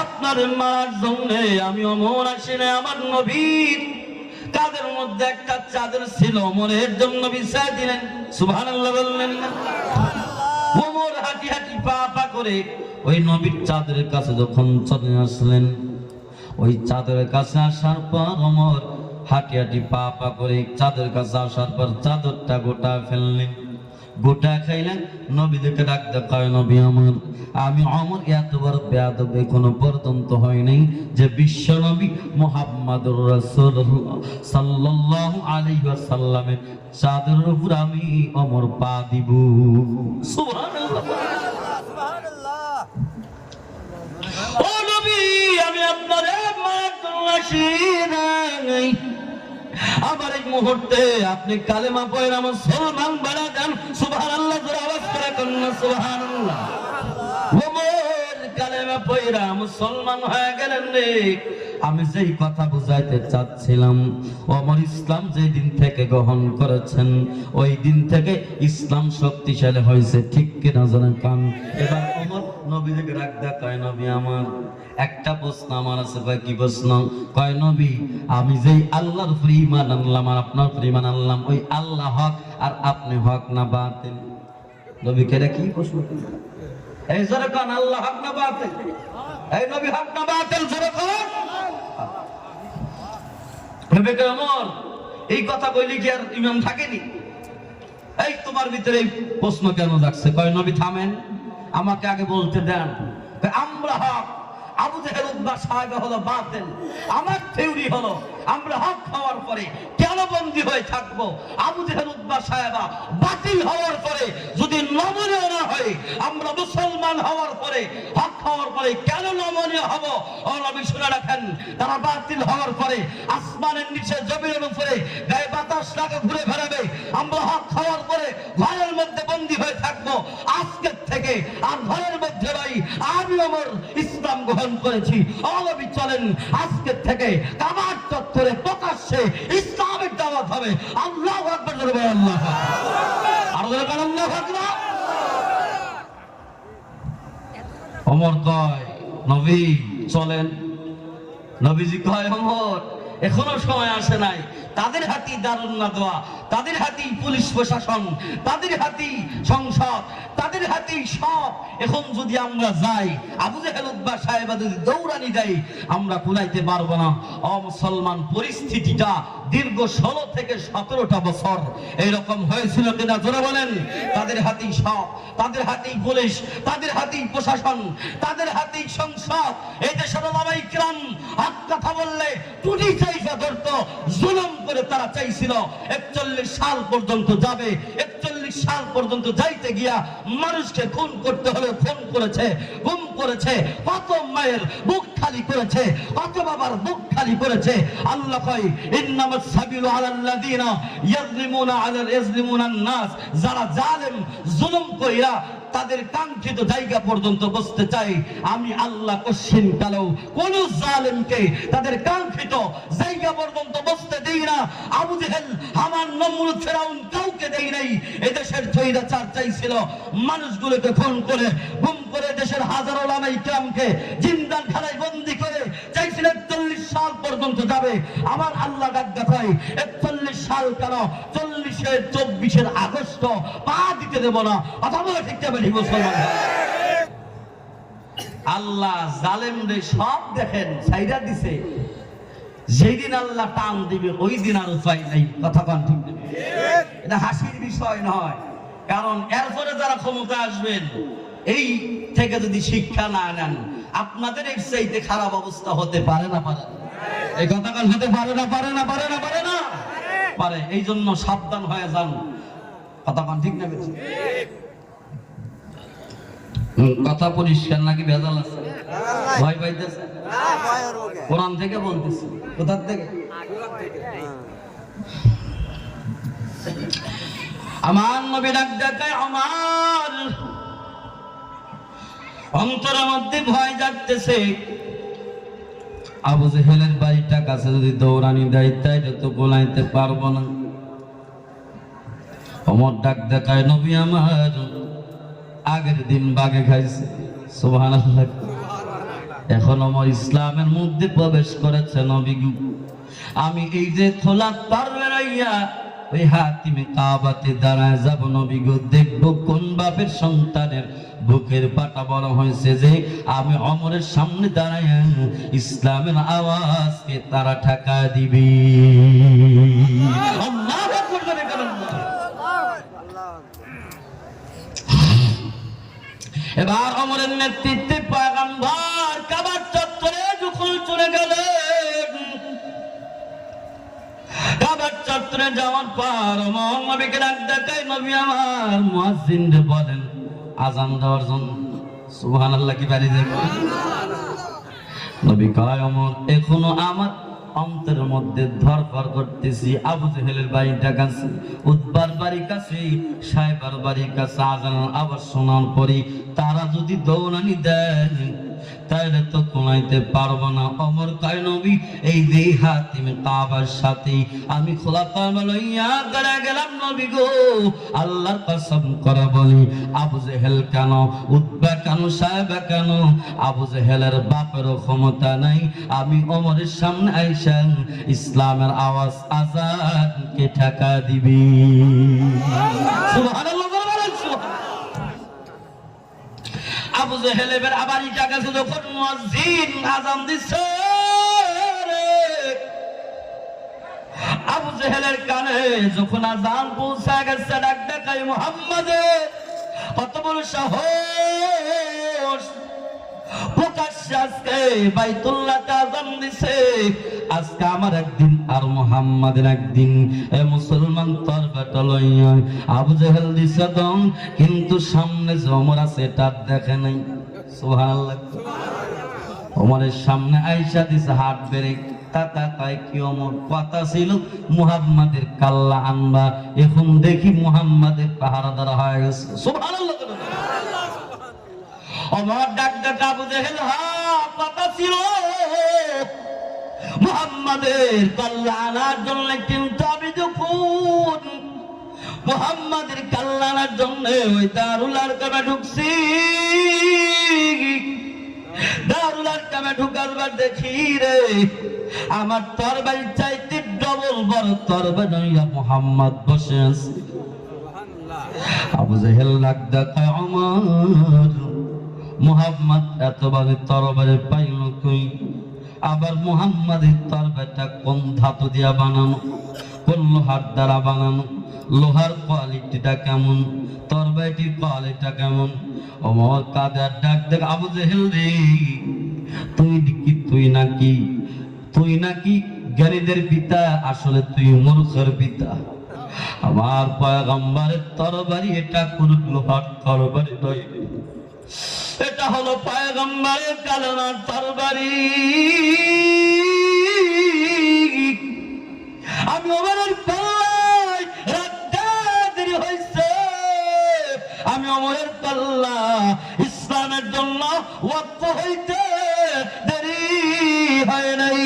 আপনার মার জন্য আমি অমর আসি না আমার নবীর মধ্যে একটা চাদর ছিল, অমরের জন্য বিছায় দিলেন। সুভান বললেন না হাঁটি হাঁটি পা পা করে ওই নবীর চাদরের কাছে যখন আসলেন, ওই চাদরের কাছে আসার পর অমর হাঁটি হাঁটি পা পা করে চাদরের কাছে আসার পর চাদরটা গোটা ফেললেন। গোটা খাইলেন নবী দেখে ডাক দেখায় নবী আমার আমি অমর এত বড় বেয়াদব এখনও পর্যন্ত হয় নাই যে বিশ্ব নবী মোহাম্মদুর রাসূলুল্লাহ সাল্লাল্লাহু আলাইহি ওয়াসাল্লামের চাদরের উপর আমি অমর পা দিব। সুবহানাল্লাহ। ও নবী আমি আপনার নাই আবার এই মুহূর্তে আপনি কালেমা পড়েন আমার সলমান বাড়া দেন সুবহান আল্লাহ জোরে আওয়াজ করে কন্যা সুবহান আল্লাহ কালেমা পয়রা মুসলমান হয়ে গেলেন রে। আমি যেই কথা বুঝাইতে চাচ্ছিলাম অমর ইসলাম যেই দিন থেকে গ্রহণ করেছেন, ওই দিন থেকে ইসলাম শক্তিশালী হয়েছে, ঠিক কিনা জানেন কান? এবার অমর নবীকে রাখ দেখায় নবী আমার, একটা প্রশ্ন আমার আছে, কয় কি প্রশ্ন? কয় নবী, আমি যেই আল্লাহর উপর ঈমান আনলাম আর আপনার উপর ঈমান আনলাম, ওই আল্লাহ হক আর আপনি হক না বাতিল। নবীকে কি প্রশ্ন? এই জোরে কান, আল্লাহ হক না বাতিল। এই নবী হক না বাতিল, জোরে কান। নবী ওমর এই কথা কইলি কি আর ইমাম থাকেনি? এই তোমার ভিতরে এই প্রশ্ন কেন যাচ্ছে কয়, নবী থামেন, আমাকে আগে বলতে দেন। আমরা হক আবু জেহেল উদ্বা সাহেব হলো বাতিল। আমার থিওরি হলো, আমরা হক হওয়ার পরে কেন বন্দী হয়ে থাকব? আবু জেহেল উদ্বা সাহেবা বাতিল হওয়ার পরে যদি নমনীয় না হয়, আমরা মুসলমান হওয়ার পরে, হক হওয়ার পরে কেন নমনীয় হব? ও নবী শুনে রাখেন, তারা বাতিল হওয়ার পরে আসমানের নিচে, জমিনের উপরে, গায়ে বাতাস লাগে, ঘুরে বেড়াবে। আমরা হক খাওয়ার পরে ঘরের মধ্যে বন্দী হয়ে থাকব। আজকের থেকে আর ঘরের মধ্যে ভাই আমি আমার ইসলাম গ্রহণ করেছি। অলবি চলেন, আজকের থেকে কামার চত্বরে প্রকাশ্যে ইসলামের দাওয়াত হবে। আল্লাহ আকবর আল্লাহ আর অমর কয়, নবী চলেন। নবীজি কয় অমর এখনও সময় আসে নাই। তাদের হাতেই দারুন্না দোয়া, তাদের হাতেই পুলিশ প্রশাসন, তাদের হাতেই সংসদ, তাদের হাতেই সব। এখন যদি আমরা যাই, আবু জাহেলুদ্বা সাহেবা দৌড়ানি দেয়, আমরা কুলাইতে পারব না। অমুসলমান পরিস্থিতিটা দীর্ঘ ষোলো থেকে সতেরোটা বছর এইরকম হয়েছিল কিনা জোরে বলেন? তাদের হাতি সব, তাদের হাতেই পুলিশ, তাদের হাতেই প্রশাসন, তাদের হাতেই সংসদ। এই দেশের ওলামাই কিরাম হক কথা বললে টুটি চাইফা ধরতো, জুলুম করে তারা চাইছিল। একচল্লিশ সাল পর্যন্ত যাবে, একচল্লিশ সাল পর্যন্ত যাইতে গিয়া মানুষকে খুন করতে হলে খুন করেছে, গুম করেছে কত মায়ের বুক খালি করেছে কত বাবার বুক খালি করেছে। আল্লাহ সাবিলু আলাল্লাযিনা আলাল নাস। যারা জালেম, জুলুম কইরা তাদের কাঙ্ক্ষিত জায়গা পর্যন্ত বসতে চাই আমি আল্লাহ কশিন কালেও কোন জালেমকে তাদের কাঙ্ক্ষিত জায়গা পর্যন্ত বসতে দেই না। আবু জেহেল, হামান, নমরুদ, ফেরাউন কাউকে দেই নাই। এদেশের চৈরাচার চাইছিল, মানুষগুলোকে খুন করে, গুম করে দেশের হাজারো ইকরামকে বন্দি করে সাল পর্যন্ত যাবে। আমার আল্লাহ ডাক দেখায়, একচল্লিশ সাল কেন? চব্বিশের আগস্ট, পা দিতে দেব না। অথবা ঠিক যাবে মুসলমান। আল্লাহ সব দেখেন সাইরা দিছে। যেই দিন আল্লাহ টান দিবে ওই দিন আর উপায় নাই। কথা কন ঠিক। এটা হাসির বিষয় নয়। কারণ এরপরে যারা ক্ষমতা আসবেন এই থেকে যদি শিক্ষা না নেন, আপনাদের এর চাইতে খারাপ অবস্থা হতে পারে না পারে? এই কথা কন হতে পারে না পারে না পারে না পারে না? পারে। এই জন্য সাবধান হয়ে যান। কথা ঠিক না বেশি? কথা পরিষ্কার নাকি ভেজাল আছে? ভয় পাইতেছে? কোরআন থেকে বলতেছি। কোথার থেকে? আমার নবী ডাক আমার অন্তরের মধ্যে ভয় জাগতেছে। আবু জেহেলের বাড়িটা কাছে যদি দৌড়ানি দেয় তাই তো গোলাইতে পারব না। অমর ডাক দেখায়, নবী আমার, আগের দিন বাগে খাইছে। সুবহান এখন আমার ইসলামের মধ্যে প্রবেশ করেছে নবীগু আমি এই যে খোলা পারবে বেড়াইয়া ওই হাতিমে কাবাতে দাঁড়ায় যাব নবীগু দেখব কোন বাপের সন্তানের বুকের পাটা বড় হয়েছে যে আমি অমরের সামনে ইসলামের আওয়াজকে তারা ঠাকা দিবি। এবার অমরের নেতৃত্বে পয়গম্বর কাবার চত্বরে যখন চলে গেলেন চত্বরে যাওয়ার পর ডাক নবী আমার? বলেন, আজান দেওয়ার জন্য। কি নবী কয়, অমর, এখনও আমার অন্তরের মধ্যে ধরফর করতেছি। আবু জেহেলের বাড়িটা কাছে উদ্বার বাড়ির কাছে, সাহেবার কাছে আজান আবার শোনার পরে তারা যদি দৌড়ানি দেন তাহলে তো কোনাইতে পারব না। অমর কয় নবী, এই যে হাতিমে কাবার সাথে আমি খোলা পারবা লইয়া গড়া গেলাম নবী গো। আল্লাহর কসম করা বলি, আবু জেহেল কেন উদ্বা কেন, সাহেবা কেন? আবু জেহেলের বাপেরও ক্ষমতা নাই। আমি অমরের সামনে আইসা ইসলামের আওয়াজ আজাদ কে ঠাকা দিবি। সুবহানাল্লাহ। আবু জেহেল এবার আবার ইটা যখন মুয়াজ্জিন আজান দিচ্ছে আবু জেহেলের কানে যখন আজান পৌঁছা গেছে ডাক ডাকাই মোহাম্মদে, কত বড় সাহস তোর কিন্তু সামনে যে ওমর আছে এটা দেখে নাই। সুবহানাল্লাহ। সামনে আইসা দিছে হাত বেড়ে মুহাম্মাদের কাল্লা আনবা। এখন দেখি মুহাম্মাদের পাহারা দ্বারা হয়ে গেছে। আমার ডাক ডাক আবু জেহেল হা কথা ছিল। মুহাম্মাদের কল্যাণার জন্য কিন্তু যখন, মুহাম্মাদের কল্যাণের জন্য ওই দারুলার কামে ঢুকছি। দারুলার কামে ঢুকার বার দেখি রে, আমার তরবারি চাইতে ডবল বড় তরবারি মুহাম্মদ বসে আছে। আবু জেহেল ডাক দেখায় আমার মুহাম্মদ এত বাজে তরবারে পাইল কই? আবার মুহাম্মাদের তরবারটা কোন ধাতু দিয়া বানানো? কোন লোহার দ্বারা বানানো? লোহার কোয়ালিটিটা কেমন? তরবারিটির কোয়ালিটিটা কেমন? ওমর কাদের ডাক দেখ, আবু জেহেল রে, তুই কি, তুই নাকি তুই নাকি জ্ঞানীদের পিতা, আসলে তুই মূর্খের পিতা। আমার পয়গম্বরের তরবারি এটা কোন লোহার তরবারি নয় এটা হলো পয়গম্বরের কালনার তরবারি। আমি ওমরের পাল্লায় হয়েছে আমি পাল্লা ইসলামের জন্য হইতে দেরি হয় নাই।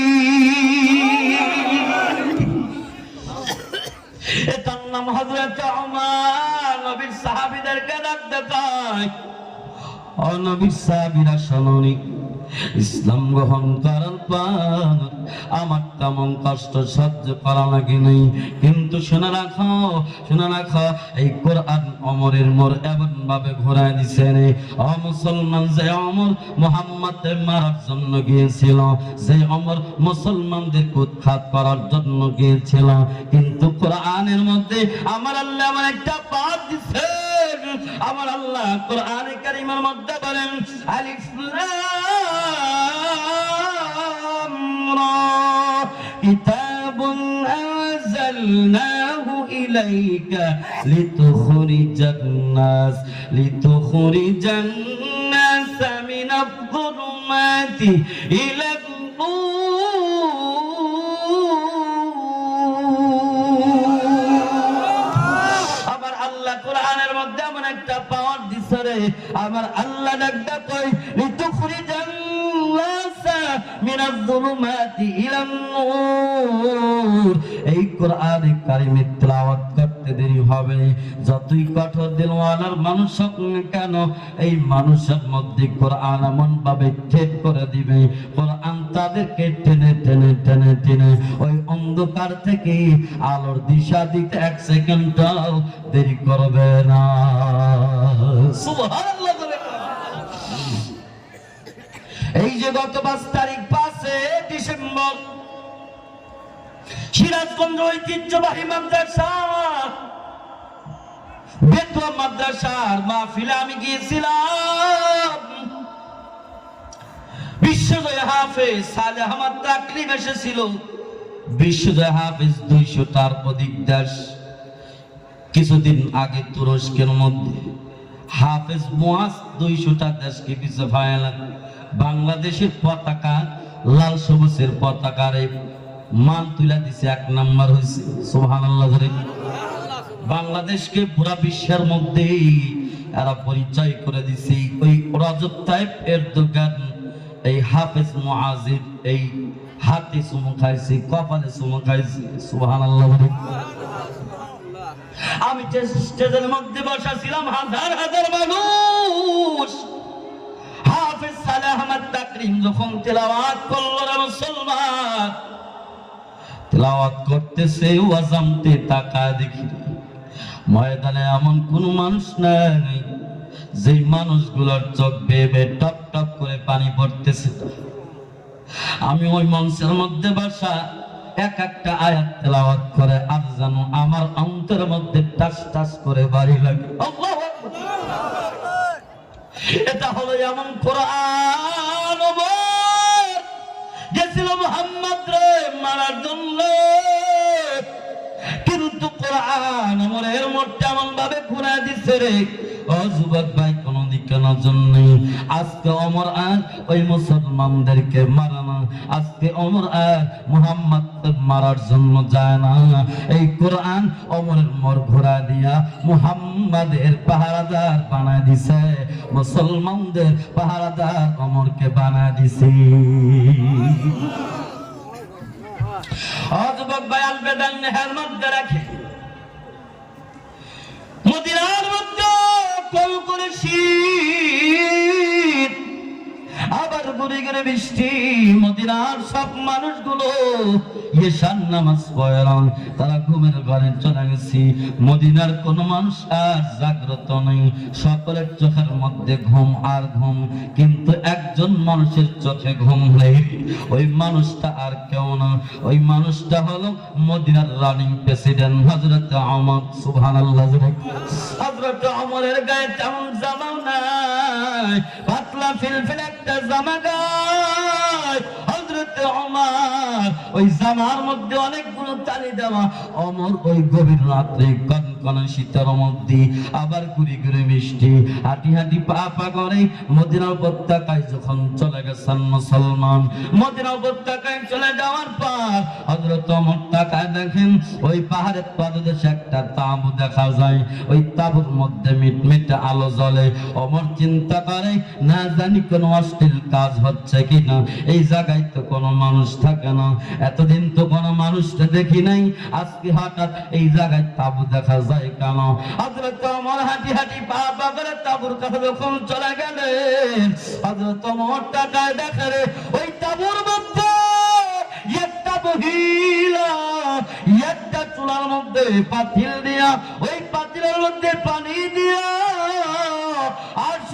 এটার নাম হজরত ওমর। নবীর সাহাবীদেরকে দেখায় ইসলাম গ্রহণ করার পর আমার তেমন কষ্ট সহ্য করা কিন্তু রাখো রাখো, এই কোরআন অমরের মোর এমন ভাবে ঘোরায় দিছে রে। অ মুসলমান, যে অমর মোহাম্মদ মারার জন্য গিয়েছিল, যে অমর মুসলমানদের উৎখাত করার জন্য গিয়েছিল। কিন্তু কোরআনের মধ্যে আমার আল্লাহ আমার একটা পাপ দিছে। আমার আল্লাহ কোরআন কারিমের মধ্যে বলেন, আলিফ লাম রা, কিতাবুন আনজালনাহু ইলাইকা লিতুখরিজান নাস, লিতুখরিজান আমার আল্লাহ ডাকটা কই লিতুখরিজান নাসা মিনাজ যুলুমাতি ইলান এই কোরআন কারিমের তেলাওয়াত করতে দেরি হবে। যতই কঠোর দিলওয়ালার মানুষ কেন, এই মানুষের মধ্যে কোরআন এমন ভাবে ঠেক করে দিবে। কোরআন তাদেরকে টেনে টেনে টেনে টেনে ওই অন্ধকার থেকে আলোর দিশা দিতে এক সেকেন্ডটাও দেরি করবে না। এই যে গত পাঁচ তারিখ, পাঁচে ডিসেম্বর সিরাজগঞ্জ ঐতিহ্যবাহী মাদ্রাসা। বেতুয়া মাদ্রাসার মাহফিলে আমি গিয়েছিলাম। বিশ্বজয় হাফেজ সালে তাকরিম এসেছিল। বিশ্বজয় হাফেজ দুইশোটার অধিক দেশ। কিছুদিন আগে তুরস্কের মধ্যে। হাফেজ মুয়াজ দুইশোটা দেশকে পিছিয়ে বাংলাদেশের পতাকা, লাল সবুজের পতাকার মান তুলা দিছে, এক নাম্বার হয়েছে সুবহানাল্লাহ ধরে। বাংলাদেশকে পুরা বিশ্বের মধ্যে এরা পরিচয় করে দিছে। ওই রজব তাইপ এর দোকান এই হাফেজ মুআজিব, এই হাতে সুমু খাইছে, কপালে সুমু খাইছে, সুবহানাল্লাহ ধরে। আমি যে স্টেজের মধ্যে বসা ছিলাম, হাজার হাজার মানুষ। হাফেজ সালেহ আহমদ তাকরিম যখন তেলাওয়াত করল মুসলমান তেলাওয়াত করতেছে, ওয়াজামতে তাকায় দেখি। ময়দানে এমন কোন মানুষ নাই, যেই মানুষগুলোর চোখ বেয়ে টপ টপ করে পানি পড়তেছে। আমি ওই মঞ্চের মধ্যে বসা এক একটা আয়াত তেলাওয়াত করে, আর জানো আমার অন্তরের মধ্যে টাস টাস করে বাড়ি লাগে। এটা হলো এমন কোরআন গেছিল মোহাম্মদ রে, মারার জন্য আমলের মোটটা এমন ভাবে ঘুরা দিচ্ছে রে। ও যুবক ভাই, কোন দিকে নজর আজকে অমর আর ওই মুসলমানদেরকে মারানো আজকে অমর আর মুহাম্মদ মারার জন্য যায় না। এই কোরআন অমরের মর ঘোরা দিয়া মুহাম্মাদের পাহারাদার বানায় দিছে। মুসলমানদের পাহারাদার অমরকে বানা দিছে। অযুবক ভাই আলবেদান নেহার মধ্যে রাখে। মদিনার মধ্যে কল করে গুড়ি গুড়ি বৃষ্টি, মদিনার সব মানুষগুলো ইয়েশান নামাজ পড়লাম তারা ঘুমের ঘরে চলে গেছি। মদিনার কোন মানুষ আর জাগ্রত নেই। সকলের চোখের মধ্যে ঘুম আর ঘুম, কিন্তু একজন মানুষের চোখে ঘুম নেই। ওই মানুষটা আর কেউ না। ওই মানুষটা হলো মদিনার রানিং প্রেসিডেন্ট হজরত আমর আল্লাহ হজরত আমরের গায়ে তেমন জামাও পাতলা ফিলফিল একটা জামা গায় হজরত ওই জামার মধ্যে অনেকগুলো তালি দেওয়া। অমর ওই গভীর রাত্রে কনকনে শীতের মধ্যে আবার ঘুরি ঘুরে মিষ্টি, হাঁটি হাঁটি পা পা করে মদিনা উপত্যকায় যখন চলে গেছেন মুসলমান মদিনা উপত্যকায় চলে যাওয়ার পর হজরত অমর তাকায় দেখেন, ওই পাহাড়ের পাদদেশে একটা তাঁবু দেখা যায়, ওই তাঁবুর মধ্যে মিটমিটে আলো জ্বলে। অমর চিন্তা করে, না জানি কোনো অশ্লীল কাজ হচ্ছে কিনা, এই জায়গায় তো কোনো মানুষ থাকে না, এতদিন তো কোনো মানুষটা দেখি নাই, আজকে হঠাৎ এই জায়গায় তাঁবু দেখা যায়। হাঁটি পা পা করে ওই তাবুর মধ্যে একটা মহিলা, একটা চুলার মধ্যে পাতিল দিয়া, ওই পাতিলের মধ্যে পানি দিয়া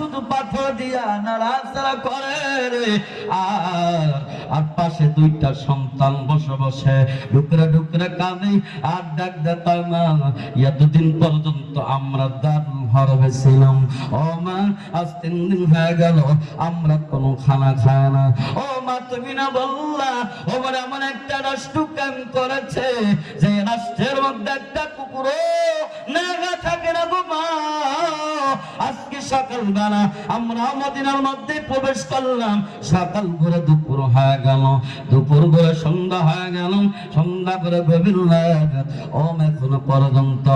শুধু পাথর দিয়া নাড়াচাড়া করে রে। আর পাশে দুইটা সন্তান বসে বসে ডুকরে ডুকরে কাঁদে আর ডাক দেতাম না এতদিন পর্যন্ত আমরা ছিলাম। ও মা, আজ তিন দিন হয়ে গেল, আমরা কোনো খানা খায় না। ও মা, তুমি না বললা ও মানে এমন একটা রাষ্ট্র কাম করেছে যে রাষ্ট্রের মধ্যে একটা কুকুরও নাগা থাকে না গো মা। আজকে সকালবেলা আমরা মদিনার মধ্যে প্রবেশ করলাম। সকাল করে দুপুর হয়ে গেল, দুপুর করে সন্ধ্যা হয়ে গেল। সন্ধ্যা করে গভীর ওম এখনও পর্যন্ত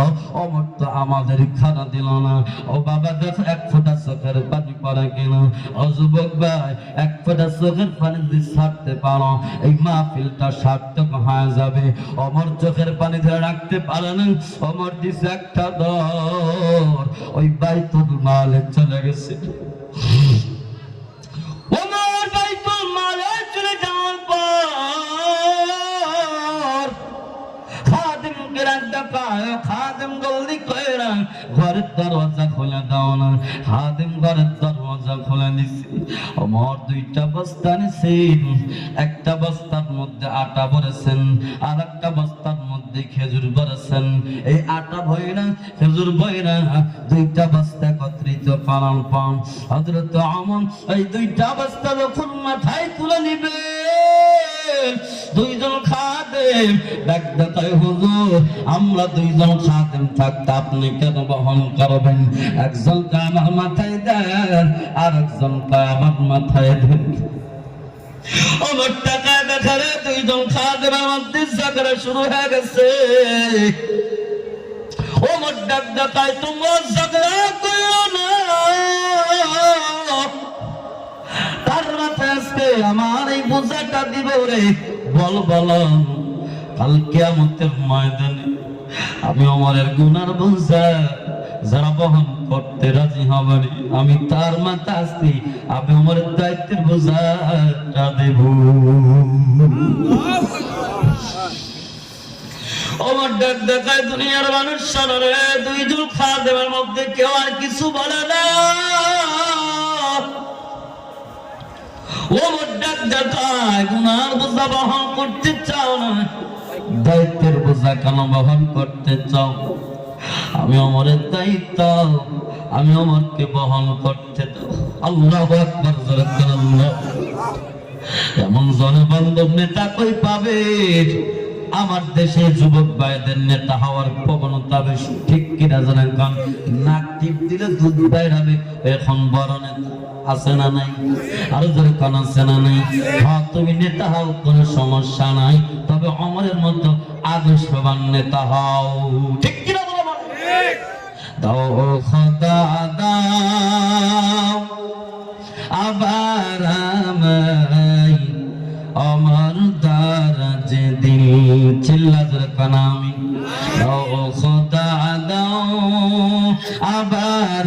অমর তো আমাদের খানা দিল না। ও বাবা, দেখ এক ফোঁটা চোখের পানি পড়ে কিনা। ও যুবক ভাই, এক ফোঁটা চোখের পানি যদি ছাড়তে পারো, এই মাহফিলটা সার্থক হয়ে যাবে। অমর চোখের পানি ধরে রাখতে পারে না। অমর দিছে একটা দর, ওই বাইতুল মালে চলে গেছে। না। একটা বস্তার মধ্যে আটা ভরেছেন আর একটা বস্তার মধ্যে খেজুর ভরেছেন। এই আটা ভইরা, খেজুর ভইরা দুইটা বস্তা একত্রিত করার পর হযরত আমন এই দুইটা বস্তা যখন মাথায় তুলে নিবে দুইজন খাদেম। ডাক দেখায় হুজুর, আমরা দুইজন খাদেম থাকতে আপনি কেন বহন করবেন? একজন আমার মাথায় দেন আর একজন আমার মাথায় দেন। আমার টাকা দেখারে দুইজন খাদেমের মধ্যে ঝগড়া শুরু হয়ে গেছে। ওমর ডাক দেখায় আমার এই বোঝাটা দিব রে। বল বল। কালকে আমাদের ময়দানে আমি আমারের গুনার বোঝা যারা বহন করতে রাজি হবেন আমি তার মাথা আসছি আমি আমার দায়িত্বের বোঝাটা দেব। দেখায় দুনিয়ার মানুষ সরে দুইজন খাওয়া দেওয়ার মধ্যে কেউ আর কিছু বলে না। ও ডাক দেখায় গুনার বোঝা বহন করতে চাও না। দায়িত্বের বোঝা কেন বহন করতে চাও? আমি অমরের দায়িত্ব, আমি অমরকে বহন করতে দাও। আল্লাহ এমন জনবান্ধব নেতা কই পাবে? আমার দেশে যুবক ভাইদের নেতা হওয়ার প্রবণতা বেশি। ঠিক কিনা জানেন কারণ নাক টিপ দিলে দুধ বাইরাবে এখন বড় নেতা। নাই? আরও জোরে কান নাই? হ্যাঁ তুমি নেতা হও, কোনো সমস্যা নাই। তবে অমরের মতো আদর্শবান নেতা হও। ঠিক কিনা? দাও খোদা, দাও। আবার আমায় আমার দারাজ দিল চিল্লা জোরে কানামি দাও খোদা, দাও। আবার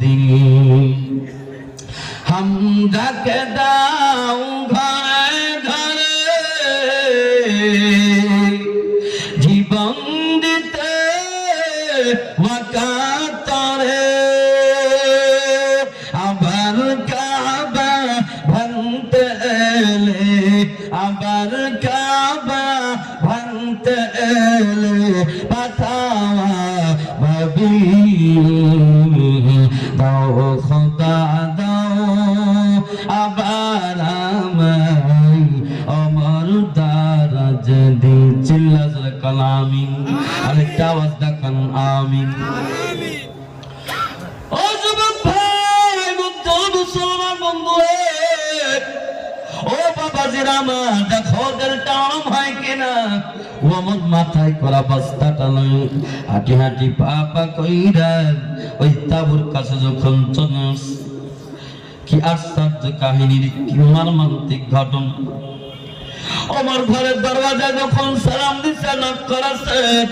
দিল হামদাকে দাও মাথায় করা বস্তাটা নয় হাঁটি হাঁটি কইরা ওই তাবুর কাছে যখন চলে আসছে, কি আশ্চর্য কাহিনীর কি মর্মান্তিক ঘটনা। আমার ঘরের দরওয়াজা যখন সালাম দিছে নক করেছেন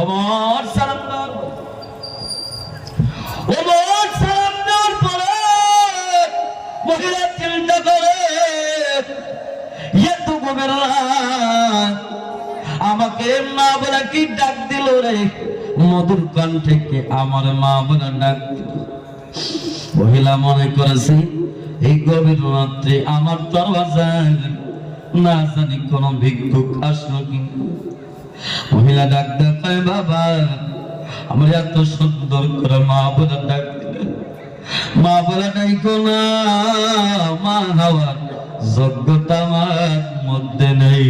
আমার সালাম মহিলা চিন্তা করে এত রাত, আমাকে মা বলে কি ডাক দিল রে? মধুর কণ্ঠে কে আমার মা বলে ডাক মহিলা মনে করেছে, এই গভীর রাত্রে আমার দরওয়াজায় না জানি কোন ভিক্ষুক আসলো কি? মহিলা ডাক দেখায় বাবা, আমার এত সুন্দর করে মা বলে ডাক মা বলে ডাইকো না, মা হওয়ার যোগ্যতা আমার মধ্যে নেই।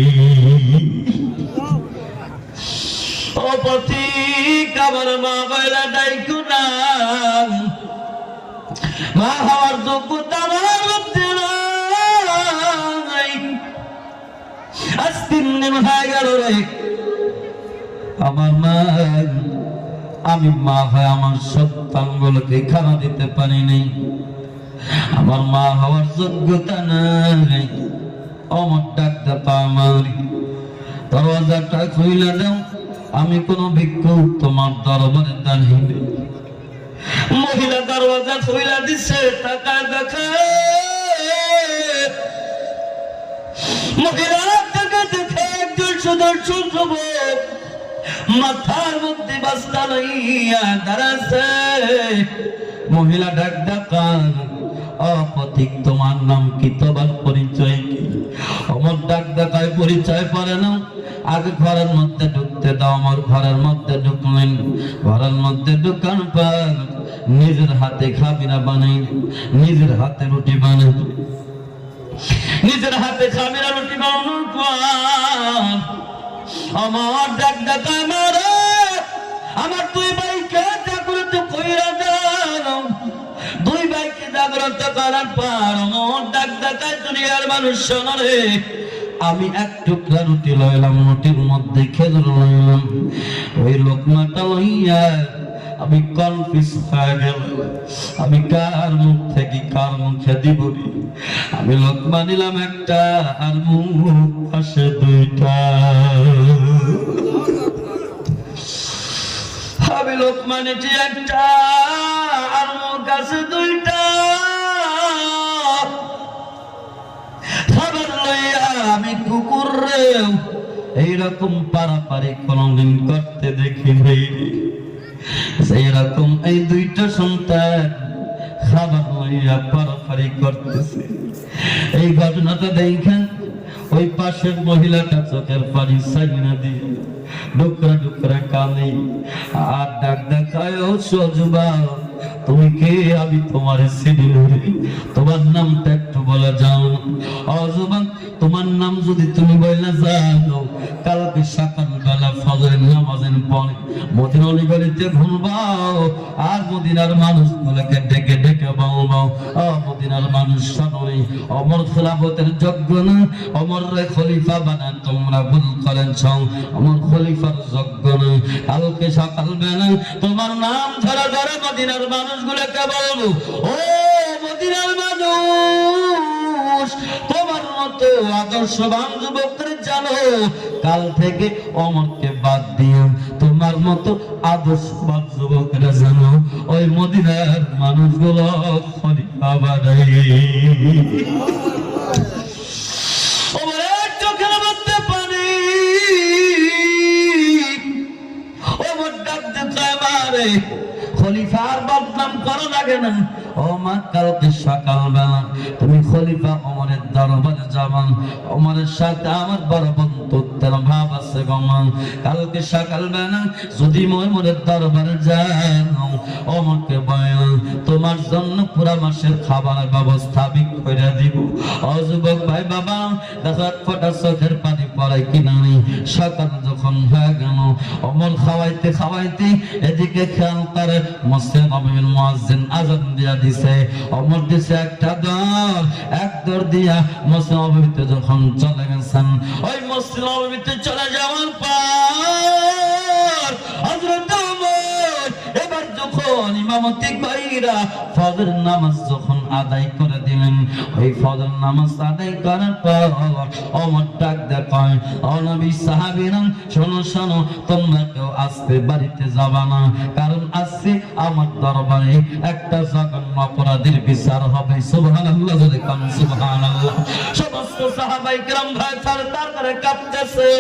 ও আমার মা বলে ডাইকো না। মা হওয়ার যোগ্যতা আমার মধ্যে আজ তিন দিন হয়ে গেল রে। আমার মা, আমি মা হয় আমার সন্তানগুলোকে খানা দিতে পারি নাই। আমার মা হওয়ার যোগ্যতা নাই। অমর ডাক্তার আমার দরওয়াজাটা খুইলা দাও। আমি কোন ভিক্ষুক, তোমার দরবারে দাঁড়িয়ে মহিলা দরওয়াজা খুইলা দিছে, টাকা দেখা। মহিলা টাকা দেখে একজন সুদর্শন যুবক মাথার মধ্যে বাস্তা লইয়া দাঁড়াছে মহিলা ডাক ডাকান, অপথিক, তোমার নাম কি তোমার পরিচয়? আমার ডাক ডাকায় পরিচয় পারে না। আগে ঘরের মধ্যে ঢুকতে দাও আমার, ঘরের মধ্যে ঢুকলেন ঘরের মধ্যে ঢুকান পর নিজের হাতে খাবিরা বানাই নিজের হাতে রুটি বানাই নিজের হাতে খাবিরা রুটি বানানোর পর আমার ডাক ডাকা আমার আমার দুই ভাইকে জাগ্রত করার পর ডাক ডাকা দুনিয়ার মানুষ শোনরে আমি এক টুকরা রুটি লইলাম, রুটির মধ্যে খেজুর লইলাম। ওই লোকমাটা লইয়া আমি হয়ে গেল। আমি কার মুখ থেকে কার মুখে দিব আমি লোকমা নিলাম একটা আর মুখ পাশে দুইটা। আমি লোকমা নিচে একটা আর মুখ আছে দুইটা। আমি কুকুর রে। এইরকম পারাপারি কোনদিন করতে দেখি নাই। সেই রকম এই দুইটা সন্তান খাবার পারাপারি করতেছে। এই ঘটনাটা দেখেন, ওই পাশের মহিলাটা চোখের পানি সাইনা দিয়ে ডুকরা ডুকরা কানে আর ডাক ও সজুবা তুমি কে? আমি তোমার চিনি তোমার নামটা একটু বলা যাও অজবান তোমার নাম যদি তুমি বলে জানো, কালকে সকাল নামাজের পরে ঘুরবাও আর মদিনার মানুষ গুলোকে ডেকে ডেকে মদিনার মানুষ অমর যজ্ঞ না? অমর রে খলিফা বানা তোমরা ভুল করেছ অমর খলিফার যজ্ঞ না? কালকে সকাল বেলা তোমার নাম ধরে ধরে মদিনার মানুষগুলোকে বলব, ও মদিনার মানুষ মতো আদর্শবান যুবকদের জানো, কাল থেকে অমরকে বাদ দিয়ে তোমার মতো আদর্শবান যুবকরা জানো, ওই মদিনার মানুষগুলো খলিফা বানাই খলিফার বদনাম করো লাগে না। ও মা, কালকে সকালবেলা তুমি খলিফা দরবারে যাবান সাথে আমার বড় ভাব আছে গমা কালকে সকালবেলা যদি দরবারে ওমরকে বয়ান, তোমার জন্য পুরা মাসের খাবার ব্যবস্থা আমি করে দিব। ও যুবক ভাই, বাবা, দেখো এক ফোঁটা চোখের পানি পড়াই কিনা নেই। সকাল যখন হয়ে গেল অমর খাওয়াইতে খাওয়াইতে এদিকে খেয়াল করে, মসজিদ নবীর মুয়াজ্জিন আজান দিয়া দিছে, অমর দিছে একটা দল। এক দর দিয়া মসজিদ যখন চলে গেছেন, ওই মসজিদ চলে যাওয়ার পর কইরা ফজর নামাজ যখন আদায় করে দিলেন, ওই ফজর নামাজ আদায় করার পর ডাক দেখায় শোনো শোনো, তোমরা কেউ আসতে বাড়িতে যাবা না, কারণ আসছে আমার দরবারে একটা জঘন্য অপরাধের বিচার হবে। সুবহানাল্লাহ যদি কান, সুবহানাল্লাহ। সমস্ত সাহাবাই কিরাম ভাই করে কাঁপতেছে,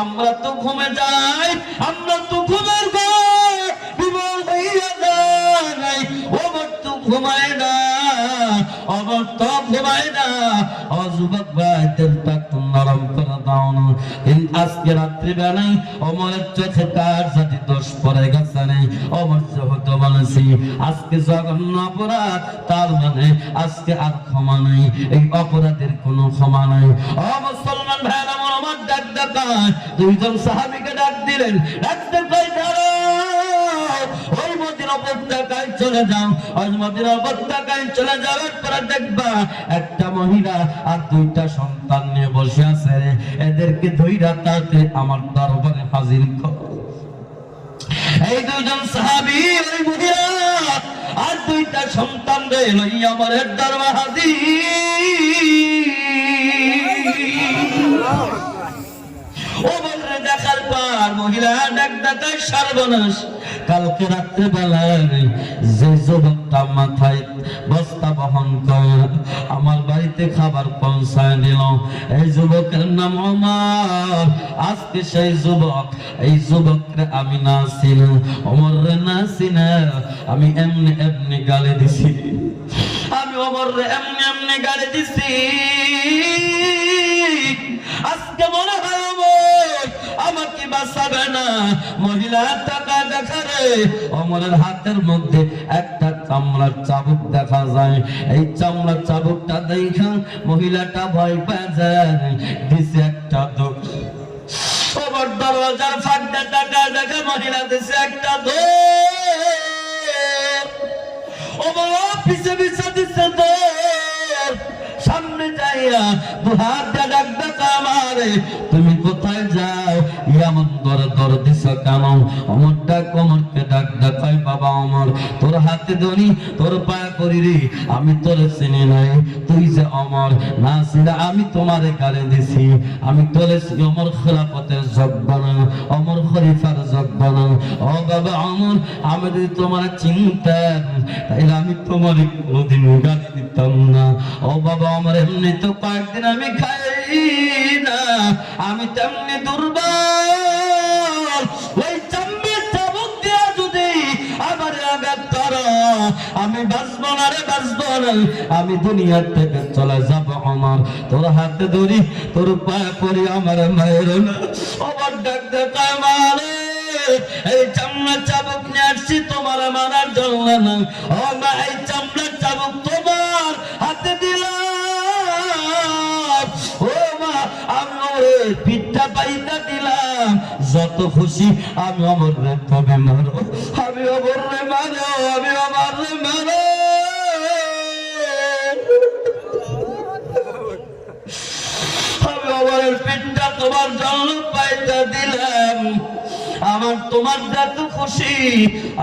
আমরা তো ঘুমে যাই, আমরা তো ঘুমের ঘর বিমল হইয়া যাই যায় ওমর তো ঘুমায় না অমর তো ঘুমায় না। ও যুবক ভাই একটু নরম করে দাও না। আজকে রাত্রি বেলায় অমরের চোখে কার জাতি দোষ পড়ে গেছে নেই অমর যেহেতু বলেছি আজকে জঘন্য অপরাধ, তার মানে আজকে আর ক্ষমা নেই। এই অপরাধের কোনো ক্ষমা নাই। ও মুসলমান ভাইরা আমার আমার ডাক ডাকায় দুইজন সাহাবীকে ডাক দিলেন ডাক দাঁড়াও ওই মদিনা উপত্যকায় চলে যাও, আজ মদিনার উপত্যকায় চলে যাওয়ার পরে দেখবা একটা মহিলা আর দুইটা সন্তান নিয়ে বসে আছে। এদেরকে ধইরা তাতে আমার দরবারে হাজির করো। এই দুইজন সাহাবি, ওই মহিলা আর দুইটা সন্তান রে লইয়া আমার দরবার হাজির। ও মহিলা সর্বনাশ। কালকে রাত্রে বেলায় যে যুবকটা মাথায় বস্তা বহন করে, আমার বাড়িতে খাবার পৌঁছায় দিল। এই যুবকের নাম আমার আজকে সেই যুবক, এই যুবককে আমি না চিন। অমর রে না আমি এমনি এমনি গালে দিছি। আমি অমর রে এমনি এমনি গালে দিছি আজকে মনে হয় অমর আমাকে বাঁচাবে না। মহিলা টাকা দেখা অমরের হাতের মধ্যে একটা চামড়ার চাবুক দেখা যায়। এই চামড়ার চাবুকটা দেখা মহিলাটা ভয় পেয়ে যায়। দিছে একটা দোষ। দরওয়াজার ফাঁকটা দেখা মহিলা দিছে একটা দোষ। দিছে দোষ। সামনে যাইয়া দুহাত দিয়ে ডাক ডাকা তুমি কোথায় যাও এমন দর দর কেন অমর ডাক ডাক ডাকাই বাবা অমর, তোর হাতে ধরি তোর পায়া করি রে, আমি তোর চিনি নাই, তুই যে অমর, না চিনা আমি তোমারে গালে দিছি, আমি তোরে অমর খেলাপথের জব্বানা অমর খরিফার জব্বানা ও বাবা অমর, আমি যদি তোমার চিন্তা তাইলে আমি তোমার কোনোদিন গালি দিতাম না। ও বাবা আমার এমনি তো কয়েকদিন আমি খাই না, আমি তেমনি দুর্বল। আমি বাঁচবো না রে, বাঁচবো না। আমি দুনিয়ার থেকে চলে যাব আমার। তোর হাতে ধরি, তোর পায়ে পড়ি আমার মায়ের আমার ডাক দেখায় মারে এই চামড়া চাবুক নিয়ে আসছি, তোমার মারার জন্য না ও মা, এই চামড়া চাবুক তোমার হাতে দিলাম। ও মা, আমি ওরে পিঠটা পাইতা দিলাম। যত খুশি আমি অমর রে, তবে মারো। আমি অমর রে তোমার জন্য পাইতা দিলাম। আমার তোমার যত খুশি,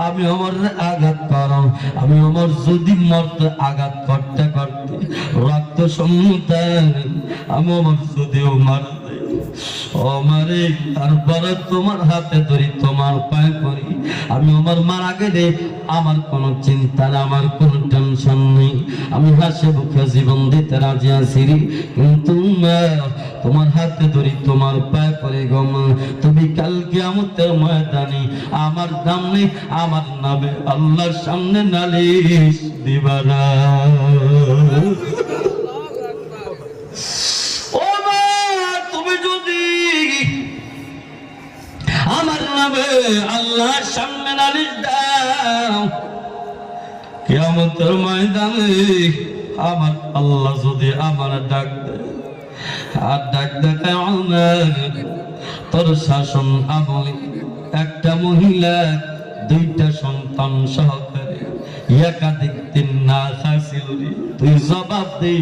আমি আমার আঘাত করো আমি আমার যদি মরতে, আঘাত করতে করতে রক্ত সম্মুতার আমি আমার যদিও মারা দেয় ও মারে তারপরে তোমার হাতে ধরি, তোমার পায়ে করি আমি আমার মারা গেলে আমার কোনো চিন্তা আমার কোনো টেনশন নেই। আমি হাসে বুকে জীবন দিতে রাজি আছি কিন্তু তোমার হাতে ধরি তোমার পায়ে পরে গম। তুমি কালকে আমাদের ময়দানে আমার দাম নেই আমার নামে আল্লাহর সামনে নালিশ দিবানা আমার নামে আল্লাহর সামনে নালিশ দাও, কিয়ামতের ময়দানে আমার আল্লাহ যদি আমার ডাক দেয় আর ডাক দেখায় আমার তোর শাসন আমলে একটা মহিলা, দুইটা সন্তান সহকারে একাধিক দিন না খাইছিল রে। তুই জবাব দে,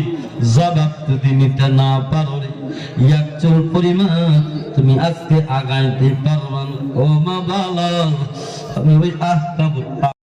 জবাব যদি নিতে না পারো রে। একচুল পরিমাণ তুমি আজকে আগাইতে পারবা ও মা বালা আমি ওই আহকাব